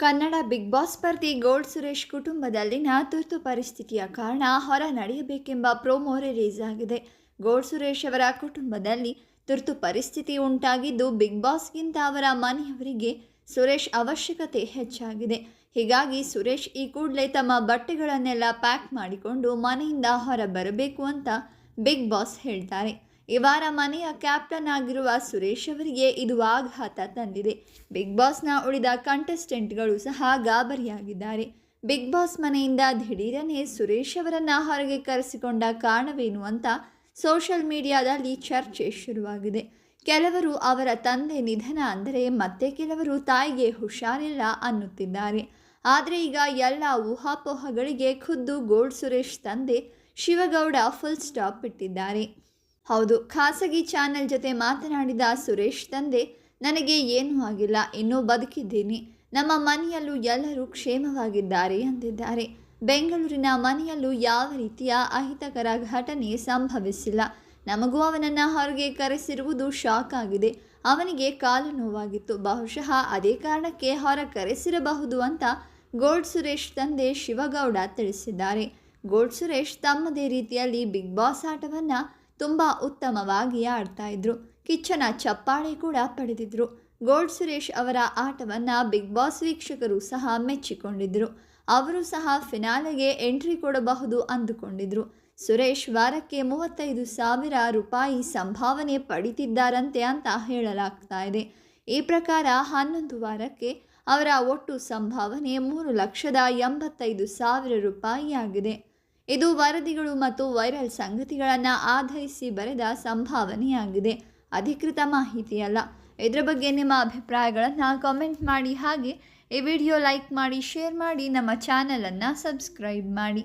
Kannada Bigg Boss ಸ್ಪರ್ಧಿ gold Suresh ಕುಟುಂಬದಲ್ಲಿನ ತುರ್ತು ಪರಿಸ್ಥಿತಿಯ ಕಾರಣ ಹೊರ ನಡೆಯಬೇಕೆಂಬ ಪ್ರೋಮೋ ರಿಲೀಸ್ ಆಗಿದೆ. ಗೋಲ್ಡ್ ಸುರೇಶ್ ಅವರ ಕುಟುಂಬದಲ್ಲಿ ತುರ್ತು ಪರಿಸ್ಥಿತಿ ಉಂಟಾಗಿದ್ದು ಬಿಗ್ ಬಾಸ್ಗಿಂತ ಅವರ ಮನೆಯವರಿಗೆ ಸುರೇಶ್ ಅವಶ್ಯಕತೆ ಹೆಚ್ಚಾಗಿದೆ. ಹೀಗಾಗಿ ಸುರೇಶ್ ಈ ಕೂಡಲೇ ತಮ್ಮ ಬಟ್ಟೆಗಳನ್ನೆಲ್ಲ ಪ್ಯಾಕ್ ಮಾಡಿಕೊಂಡು ಮನೆಯಿಂದ ಹೊರ ಬರಬೇಕು ಅಂತ ಬಿಗ್ ಬಾಸ್ ಹೇಳ್ತಾರೆ. ಈ ವಾರ ಮನೆಯ ಕ್ಯಾಪ್ಟನ್ ಆಗಿರುವ ಸುರೇಶ್ ಅವರಿಗೆ ಇದು ಆಘಾತ ತಂದಿದೆ. ಬಿಗ್ ಬಾಸ್ನ ಉಳಿದ ಕಂಟೆಸ್ಟೆಂಟ್ಗಳು ಸಹ ಗಾಬರಿಯಾಗಿದ್ದಾರೆ. ಬಿಗ್ ಬಾಸ್ ಮನೆಯಿಂದ ದಿಢೀರನೇ ಸುರೇಶ್ ಅವರನ್ನು ಹೊರಗೆ ಕರೆಸಿಕೊಂಡ ಕಾರಣವೇನು ಅಂತ ಸೋಷಲ್ ಮೀಡಿಯಾದಲ್ಲಿ ಚರ್ಚೆ ಶುರುವಾಗಿದೆ. ಕೆಲವರು ಅವರ ತಂದೆ ನಿಧನ ಅಂದರೆ ಮತ್ತೆ ಕೆಲವರು ತಾಯಿಗೆ ಹುಷಾರಿಲ್ಲ ಅನ್ನುತ್ತಿದ್ದಾರೆ. ಆದರೆ ಈಗ ಎಲ್ಲ ಊಹಾಪೋಹಗಳಿಗೆ ಖುದ್ದು ಗೋಲ್ಡ್ ಸುರೇಶ್ ತಂದೆ ಶಿವಗೌಡ ಫುಲ್ ಸ್ಟಾಪ್ ಇಟ್ಟಿದ್ದಾರೆ. ಹೌದು, ಖಾಸಗಿ ಚಾನೆಲ್ ಜೊತೆ ಮಾತನಾಡಿದ ಸುರೇಶ್ ತಂದೆ, ನನಗೆ ಏನೂ ಆಗಿಲ್ಲ, ಇನ್ನೂ ಬದುಕಿದ್ದೀನಿ. ನಮ್ಮ ಮನೆಯಲ್ಲೂ ಎಲ್ಲರೂ ಕ್ಷೇಮವಾಗಿದ್ದಾರೆ ಎಂದಿದ್ದಾರೆ. ಬೆಂಗಳೂರಿನ ಮನೆಯಲ್ಲೂ ಯಾವ ರೀತಿಯ ಅಹಿತಕರ ಘಟನೆ ಸಂಭವಿಸಿಲ್ಲ. ನಮಗೂ ಅವನನ್ನು ಹೊರಗೆ ಕರೆಸಿರುವುದು ಶಾಕ್ ಆಗಿದೆ. ಅವನಿಗೆ ಕಾಲು ನೋವಾಗಿತ್ತು. ಬಹುಶಃ ಅದೇ ಕಾರಣಕ್ಕೆ ಹೊರ ಕರೆಸಿರಬಹುದು ಅಂತ ಗೋಲ್ಡ್ ಸುರೇಶ್ ತಂದೆ ಶಿವಗೌಡ ತಿಳಿಸಿದ್ದಾರೆ. ಗೋಲ್ಡ್ ಸುರೇಶ್ ತಮ್ಮದೇ ರೀತಿಯಲ್ಲಿ ಬಿಗ್ ಬಾಸ್ ಆಟವನ್ನು ತುಂಬ ಉತ್ತಮವಾಗಿ ಆಡ್ತಾ ಇದ್ರು. ಕಿಚ್ಚನ ಚಪ್ಪಾಳೆ ಕೂಡ ಪಡೆದಿದ್ರು. ಗೋಲ್ಡ್ ಸುರೇಶ್ ಅವರ ಆಟವನ್ನು ಬಿಗ್ ಬಾಸ್ ವೀಕ್ಷಕರು ಸಹ ಮೆಚ್ಚಿಕೊಂಡಿದ್ರು. ಅವರು ಸಹ ಫಿನಾಲೆಗೆ ಎಂಟ್ರಿ ಕೊಡಬಹುದು ಅಂದುಕೊಂಡಿದ್ರು. ಸುರೇಶ್ ವಾರಕ್ಕೆ ಮೂವತ್ತೈದು ಸಾವಿರ ರೂಪಾಯಿ ಸಂಭಾವನೆ ಪಡಿತಿದ್ದಾರಂತೆ ಅಂತ ಹೇಳಲಾಗ್ತಾ ಇದೆ. ಈ ಪ್ರಕಾರ ಹನ್ನೊಂದು ವಾರಕ್ಕೆ ಅವರ ಒಟ್ಟು ಸಂಭಾವನೆ ಮೂರು ಲಕ್ಷದ ಎಂಬತ್ತೈದು ಸಾವಿರ ರೂಪಾಯಿ ಆಗಿದೆ ಇದು ವರದಿಗಳು ಮತ್ತು ವೈರಲ್ ಸಂಗತಿಗಳನ್ನು ಆಧರಿಸಿ ಬರೆದ ಸಂಭಾವನೆಯಾಗಿದೆ. ಅಧಿಕೃತ ಮಾಹಿತಿಯಲ್ಲ. ಇದರ ಬಗ್ಗೆ ನಿಮ್ಮ ಅಭಿಪ್ರಾಯಗಳನ್ನು ಕಾಮೆಂಟ್ ಮಾಡಿ. ಹಾಗೆ ಈ ವಿಡಿಯೋ ಲೈಕ್ ಮಾಡಿ ಶೇರ್ ಮಾಡಿ, ನಮ್ಮ ಚಾನಲನ್ನು ಸಬ್ಸ್ಕ್ರೈಬ್ ಮಾಡಿ.